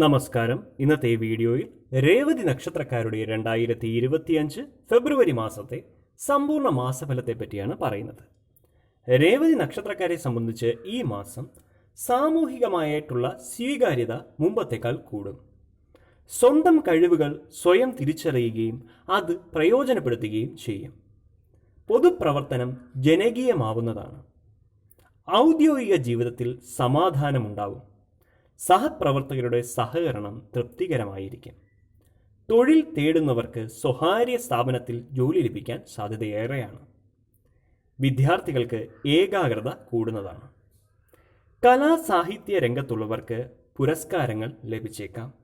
നമസ്കാരം. ഇന്നത്തെ വീഡിയോയിൽ രേവതി നക്ഷത്രക്കാരുടെ രണ്ടായിരത്തി ഇരുപത്തിയഞ്ച് ഫെബ്രുവരി മാസത്തെ സമ്പൂർണ മാസഫലത്തെ പറ്റിയാണ് പറയുന്നത്. രേവതി നക്ഷത്രക്കാരെ സംബന്ധിച്ച് ഈ മാസം സാമൂഹികമായിട്ടുള്ള സ്വീകാര്യത മുമ്പത്തേക്കാൾ കൂടും. സ്വന്തം കഴിവുകൾ സ്വയം തിരിച്ചറിയുകയും അത് പ്രയോജനപ്പെടുത്തുകയും ചെയ്യും. പൊതുപ്രവർത്തനം ജനകീയമാവുന്നതാണ്. ഔദ്യോഗിക ജീവിതത്തിൽ സമാധാനമുണ്ടാവും. സഹപ്രവർത്തകരുടെ സഹകരണം തൃപ്തികരമായിരിക്കും. തൊഴിൽ തേടുന്നവർക്ക് സ്വകാര്യ സ്ഥാപനത്തിൽ ജോലി ലഭിക്കാൻ സാധ്യതയേറെയാണ്. വിദ്യാർത്ഥികൾക്ക് ഏകാഗ്രത കൂടുന്നതാണ്. കലാസാഹിത്യ രംഗത്തുള്ളവർക്ക് പുരസ്കാരങ്ങൾ ലഭിച്ചേക്കാം.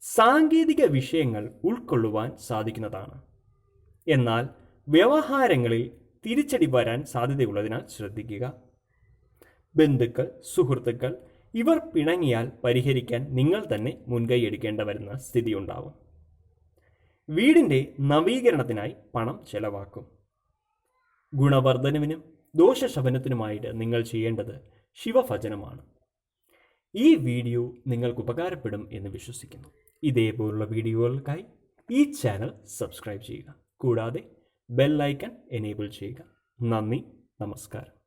സാങ്കേതിക വിഷയങ്ങൾ ഉൾക്കൊള്ളുവാൻ സാധിക്കുന്നതാണ്. എന്നാൽ വ്യവഹാരങ്ങളിൽ തിരിച്ചടി വരാൻ സാധ്യതയുള്ളതിനാൽ ശ്രദ്ധിക്കുക. ബന്ധുക്കൾ സുഹൃത്തുക്കൾ ഇവർ പിണങ്ങിയാൽ പരിഹരിക്കാൻ നിങ്ങൾ തന്നെ മുൻകൈ എടുക്കേണ്ട വരുന്ന സ്ഥിതിയുണ്ടാവും. വീടിന്റെ നവീകരണത്തിനായി പണം ചെലവാക്കും. ഗുണവർദ്ധനവിനും ദോഷശമനത്തിനുമായിട്ട് നിങ്ങൾ ചെയ്യേണ്ടത് ശിവഭജനമാണ്. ഈ വീഡിയോ നിങ്ങൾക്ക് ഉപകാരപ്പെടും എന്ന് വിശ്വസിക്കുന്നു. ഇതേപോലുള്ള വീഡിയോകൾക്കായി ഈ ചാനൽ സബ്സ്ക്രൈബ് ചെയ്യുക. കൂടാതെ ബെല്ലൈക്കൺ എനേബിൾ ചെയ്യുക. നന്ദി നമസ്കാരം.